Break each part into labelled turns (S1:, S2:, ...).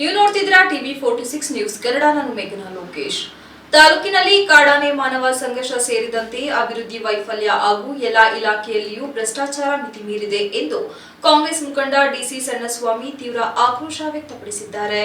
S1: ನೀವು ನೋಡ್ತಿದ್ದೀರಾ TV forty six news. Kannada ನಾನು ಮೇಘನಾ ಲೋಕೇಶ್. ತಾಲೂಕಿನಲ್ಲಿ ಕಾಡಾನೆ ಮಾನವ ಸಂಘರ್ಷ ಸೇರಿದಂತೆ ಅಭಿವೃದ್ಧಿ ವೈಫಲ್ಯ ಹಾಗೂ ಎಲ್ಲಾ ಇಲಾಖೆಯಲ್ಲಿಯೂ ಭ್ರಷ್ಟಾಚಾರ ಮಿತಿ ಮೀರಿದೆ ಎಂದು ಕಾಂಗ್ರೆಸ್ ಮುಖಂಡ ಡಿಸಿ ಸಣ್ಣಸ್ವಾಮಿ ತೀವ್ರ ಆಕ್ರೋಶ ವ್ಯಕ್ತಪಡಿಸಿದ್ದಾರೆ.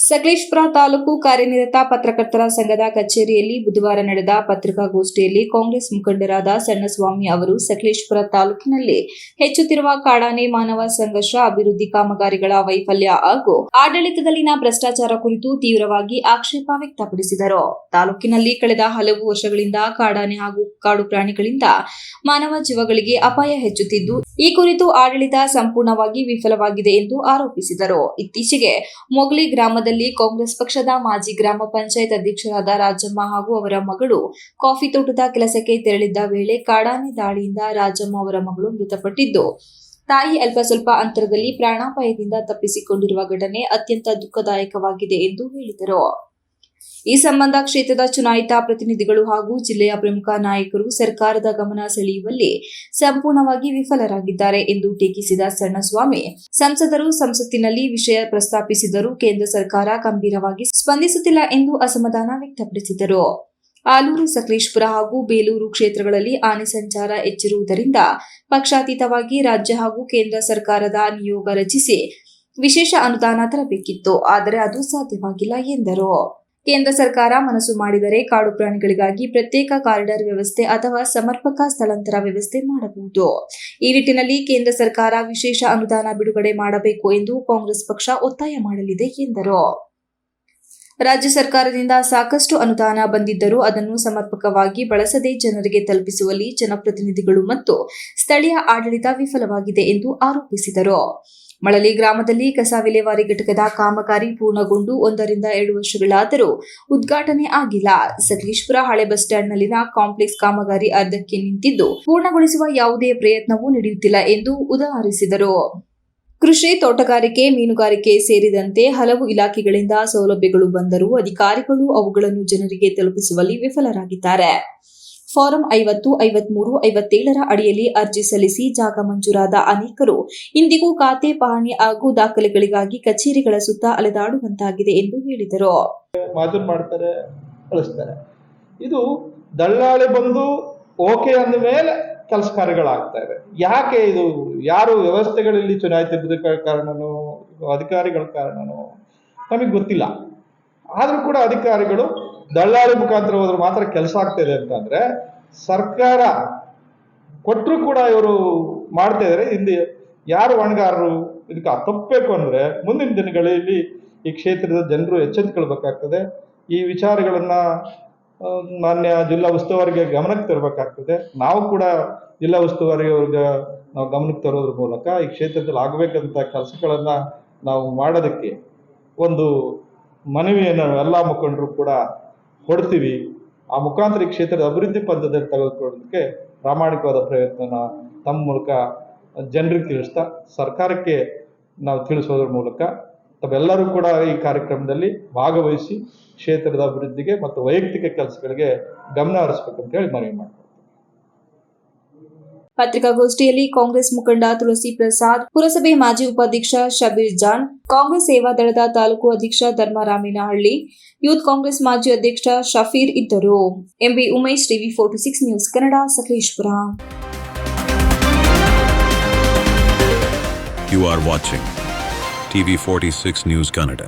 S1: ಸಕಲೇಶ್ಪುರ ತಾಲೂಕು ಕಾರ್ಯನಿರತ ಪತ್ರಕರ್ತರ ಸಂಘದ ಕಚೇರಿಯಲ್ಲಿ ಬುಧವಾರ ನಡೆದ ಪತ್ರಿಕಾಗೋಷ್ಠಿಯಲ್ಲಿ ಕಾಂಗ್ರೆಸ್ ಮುಖಂಡರಾದ ಸಣ್ಣಸ್ವಾಮಿ ಅವರು ಸಕಲೇಶ್ಪುರ ತಾಲೂಕಿನಲ್ಲಿ ಹೆಚ್ಚುತ್ತಿರುವ ಕಾಡಾನೆ ಮಾನವ ಸಂಘರ್ಷ, ಅಭಿವೃದ್ಧಿ ಕಾಮಗಾರಿಗಳ ವೈಫಲ್ಯ ಹಾಗೂ ಆಡಳಿತದಲ್ಲಿನ ಭ್ರಷ್ಟಾಚಾರ ಕುರಿತು ತೀವ್ರವಾಗಿ ಆಕ್ಷೇಪ ವ್ಯಕ್ತಪಡಿಸಿದರು. ತಾಲೂಕಿನಲ್ಲಿ ಕಳೆದ ಹಲವು ವರ್ಷಗಳಿಂದ ಕಾಡಾನೆ ಹಾಗೂ ಕಾಡು ಪ್ರಾಣಿಗಳಿಂದ ಮಾನವ ಜೀವಗಳಿಗೆ ಅಪಾಯ ಹೆಚ್ಚುತ್ತಿದ್ದು, ಈ ಕುರಿತು ಆಡಳಿತ ಸಂಪೂರ್ಣವಾಗಿ ವಿಫಲವಾಗಿದೆ ಎಂದು ಆರೋಪಿಸಿದರು. ಇತ್ತೀಚೆಗೆ ಮೊಗಲಿ ಗ್ರಾಮದಲ್ಲಿ ಕಾಂಗ್ರೆಸ್ ಪಕ್ಷದ ಮಾಜಿ ಗ್ರಾಮ ಪಂಚಾಯತ್ ಅಧ್ಯಕ್ಷರಾದ ರಾಜಮ್ಮ ಹಾಗೂ ಅವರ ಮಗಳು ಕಾಫಿ ತೋಟದ ಕೆಲಸಕ್ಕೆ ತೆರಳಿದ್ದ ವೇಳೆ ಕಾಡಾನೆ ದಾಳಿಯಿಂದ ರಾಜಮ್ಮ ಅವರ ಮಗಳು ಮೃತಪಟ್ಟಿದ್ದು. ತಾಯಿ ಅಲ್ಪ ಸ್ವಲ್ಪ ಅಂತರದಲ್ಲಿ ಪ್ರಾಣಾಪಾಯದಿಂದ ತಪ್ಪಿಸಿಕೊಂಡಿರುವ ಘಟನೆ ಅತ್ಯಂತ ದುಃಖದಾಯಕವಾಗಿದೆ ಎಂದು ಹೇಳಿದರು. ಈ ಸಂಬಂಧ ಕ್ಷೇತ್ರದ ಚುನಾಯಿತ ಪ್ರತಿನಿಧಿಗಳು ಹಾಗೂ ಜಿಲ್ಲೆಯ ಪ್ರಮುಖ ನಾಯಕರು ಸರ್ಕಾರದ ಗಮನ ಸೆಳೆಯುವಲ್ಲಿ ಸಂಪೂರ್ಣವಾಗಿ ವಿಫಲರಾಗಿದ್ದಾರೆ ಎಂದು ಟೀಕಿಸಿದ ಸಣ್ಣಸ್ವಾಮಿ. ಸಂಸದರು ಸಂಸತ್ತಿನಲ್ಲಿ ವಿಷಯ ಪ್ರಸ್ತಾಪಿಸಿದರೂ ಕೇಂದ್ರ ಸರ್ಕಾರ ಗಂಭೀರವಾಗಿ ಸ್ಪಂದಿಸುತ್ತಿಲ್ಲ ಎಂದು ಅಸಮಾಧಾನ ವ್ಯಕ್ತಪಡಿಸಿದರು. ಆಲೂರು, ಸಕಲೇಶ್ಪುರ ಹಾಗೂ ಬೇಲೂರು ಕ್ಷೇತ್ರಗಳಲ್ಲಿ ಆನೆ ಸಂಚಾರ ಹೆಚ್ಚಿರುವುದರಿಂದ ಪಕ್ಷಾತೀತವಾಗಿ ರಾಜ್ಯ ಹಾಗೂ ಕೇಂದ್ರ ಸರ್ಕಾರದ ನಿಯೋಗ ರಚಿಸಿ ವಿಶೇಷ ಅನುದಾನ ತರಬೇಕಿತ್ತು, ಆದರೆ ಅದು ಸಾಧ್ಯವಾಗಿಲ್ಲ ಎಂದರು. ಕೇಂದ್ರ ಸರ್ಕಾರ ಮನಸ್ಸು ಮಾಡಿದರೆ ಕಾಡು ಪ್ರಾಣಿಗಳಿಗಾಗಿ ಪ್ರತ್ಯೇಕ ಕಾರಿಡಾರ್ ವ್ಯವಸ್ಥೆ ಅಥವಾ ಸಮರ್ಪಕ ಸ್ಥಳಾಂತರ ವ್ಯವಸ್ಥೆ ಮಾಡಬಹುದು. ಈ ನಿಟ್ಟಿನಲ್ಲಿ ಕೇಂದ್ರ ಸರ್ಕಾರ ವಿಶೇಷ ಅನುದಾನ ಬಿಡುಗಡೆ ಮಾಡಬೇಕು ಎಂದು ಕಾಂಗ್ರೆಸ್ ಪಕ್ಷ ಒತ್ತಾಯ ಮಾಡಲಿದೆ ಎಂದರು. ರಾಜ್ಯ ಸರ್ಕಾರದಿಂದ ಸಾಕಷ್ಟು ಅನುದಾನ ಬಂದಿದ್ದರೂ ಅದನ್ನು ಸಮರ್ಪಕವಾಗಿ ಬಳಸದೆ ಜನರಿಗೆ ತಲುಪಿಸುವಲ್ಲಿ ಜನಪ್ರತಿನಿಧಿಗಳು ಮತ್ತು ಸ್ಥಳೀಯ ಆಡಳಿತ ವಿಫಲವಾಗಿದೆ ಎಂದು ಆರೋಪಿಸಿದರು. ಮಳಲಿ ಗ್ರಾಮದಲ್ಲಿ ಕಸ ವಿಲೇವಾರಿ ಘಟಕದ ಕಾಮಗಾರಿ ಪೂರ್ಣಗೊಂಡು ಒಂದರಿಂದ ಎರಡು ವರ್ಷಗಳಾದರೂ ಉದ್ಘಾಟನೆ ಆಗಿಲ್ಲ. ಸಕಲೇಶ್ಪುರ ಹಳೆ ಬಸ್ ಸ್ಟ್ಯಾಂಡ್ನಲ್ಲಿನ ಕಾಂಪ್ಲೆಕ್ಸ್ ಕಾಮಗಾರಿ ಅರ್ಧಕ್ಕೆ ನಿಂತಿದ್ದು ಪೂರ್ಣಗೊಳಿಸುವ ಯಾವುದೇ ಪ್ರಯತ್ನವೂ ನಡೆಯುತ್ತಿಲ್ಲ ಎಂದು ಉದಾಹರಿಸಿದರು. ಕೃಷಿ ತೋಟಗಾರಿಕೆ, ಮೀನುಗಾರಿಕೆ ಸೇರಿದಂತೆ ಹಲವು ಇಲಾಖೆಗಳಿಂದ ಸೌಲಭ್ಯಗಳು ಬಂದರೂ ಅಧಿಕಾರಿಗಳು ಅವುಗಳನ್ನು ಜನರಿಗೆ ತಲುಪಿಸುವಲ್ಲಿ ವಿಫಲರಾಗಿದ್ದಾರೆ. ಫಾರಂ ಐವತ್ತು, ಐವತ್ಮೂರು, ಐವತ್ತೇಳರ ಅಡಿಯಲ್ಲಿ ಅರ್ಜಿ ಸಲ್ಲಿಸಿ ಜಾಗ ಮಂಜೂರಾದ ಅನೇಕರು ಇಂದಿಗೂ ಖಾತೆ ಪಹಣಿ ಹಾಗೂ ದಾಖಲೆಗಳಿಗಾಗಿ ಕಚೇರಿಗಳ ಸುತ್ತ ಅಲೆದಾಡುವಂತಾಗಿದೆ ಎಂದು ಹೇಳಿದರು.
S2: ಮಾಡ್ತಾರೆ ಇದು ದಳ್ಳಾಳಿ ಬಂದು ಓಕೆ ಅಂದ ಮೇಲೆ ಕೆಲಸ ಕಾರ್ಯಗಳಾಗ್ತಾ ಇದೆ. ಯಾಕೆ ಇದು? ಯಾರು ವ್ಯವಸ್ಥೆಗಳಲ್ಲಿ ಚುನಾಯಿತ ಕಾರಣನೋ, ಅಧಿಕಾರಿಗಳ ಕಾರಣನೋ, ನಮಗೆ ಗೊತ್ತಿಲ್ಲ. ಆದರೂ ಕೂಡ ಅಧಿಕಾರಿಗಳು ದಳ್ಳಾಳಿ ಮುಖಾಂತರ ಹೋದ್ರೆ ಮಾತ್ರ ಕೆಲಸ ಆಗ್ತಿದೆ ಅಂತಂದ್ರೆ ಸರ್ಕಾರ ಕೊಟ್ಟರು ಕೂಡ ಇವರು ಮಾಡ್ತಾ ಇದ್ದಾರೆ ಹಿಂದೆ ಯಾರು ಹೊಣೆಗಾರರು ಇದಕ್ಕೆ ತಪ್ಪಬೇಕು ಅಂದ್ರೆ ಮುಂದಿನ ದಿನಗಳಲ್ಲಿ ಈ ಕ್ಷೇತ್ರದ ಜನರು ಎಚ್ಚೆತ್ತುಕೊಳ್ಬೇಕಾಗ್ತದೆ ಈ ವಿಚಾರಗಳನ್ನ ಮಾನ್ಯ ಜಿಲ್ಲಾ ಉಸ್ತುವಾರಿಗೆ ಗಮನಕ್ಕೆ ತರಬೇಕಾಗ್ತದೆ. ನಾವು ಕೂಡ ಜಿಲ್ಲಾ ಉಸ್ತುವಾರಿ ಅವ್ರಿಗೆ ನಾವು ಗಮನಕ್ಕೆ ತರೋದ್ರ ಮೂಲಕ ಈ ಕ್ಷೇತ್ರದಲ್ಲಿ ಆಗಬೇಕಂತ ಕೆಲಸಗಳನ್ನ ನಾವು ಮಾಡೋದಕ್ಕೆ ಒಂದು ಮನವಿಯನ್ನು ಎಲ್ಲ ಮುಖಂಡರು ಕೂಡ ಕೊಡ್ತೀವಿ ಆ ಮುಖಾಂತರ ಈ ಕ್ಷೇತ್ರದ ಅಭಿವೃದ್ಧಿ ಪಂಥದಲ್ಲಿ ತೆಗೆದುಕೊಳ್ಳೋದಕ್ಕೆ ಪ್ರಾಮಾಣಿಕವಾದ ಪ್ರಯತ್ನನ ತಮ್ಮ ಮೂಲಕ ಜನರಿಗೆ ತಿಳಿಸ್ತಾ, ಸರ್ಕಾರಕ್ಕೆ ನಾವು ತಿಳಿಸೋದ್ರ ಮೂಲಕ ತಾವೆಲ್ಲರೂ ಕೂಡ ಈ ಕಾರ್ಯಕ್ರಮದಲ್ಲಿ ಭಾಗವಹಿಸಿ ಕ್ಷೇತ್ರದ ಅಭಿವೃದ್ಧಿಗೆ ಮತ್ತು ವೈಯಕ್ತಿಕ ಕೆಲಸಗಳಿಗೆ ಗಮನ ಹರಿಸ್ಬೇಕಂತ ಹೇಳಿ ಮನವಿ ಮಾಡ್ತೀನಿ.
S1: ಪತ್ರಿಕಾಗೋಷ್ಠಿಯಲ್ಲಿ ಕಾಂಗ್ರೆಸ್ ಮುಖಂಡ ತುಳಸಿ ಪ್ರಸಾದ್, ಪುರಸಭೆ ಮಾಜಿ ಉಪಾಧ್ಯಕ್ಷ ಶಬೀರ್ ಜಾನ್, ಕಾಂಗ್ರೆಸ್ ಸೇವಾ ದಳದ ತಾಲೂಕು ಅಧ್ಯಕ್ಷ ಧರ್ಮರಾಮಿನಹಳ್ಳಿ, ಯೂತ್ ಕಾಂಗ್ರೆಸ್ ಮಾಜಿ ಅಧ್ಯಕ್ಷ ಶಫೀರ್ ಇದ್ದರು M B Umesh, TV forty six news, Kannada Sakleshpur
S3: You are watching TV46 News Canada.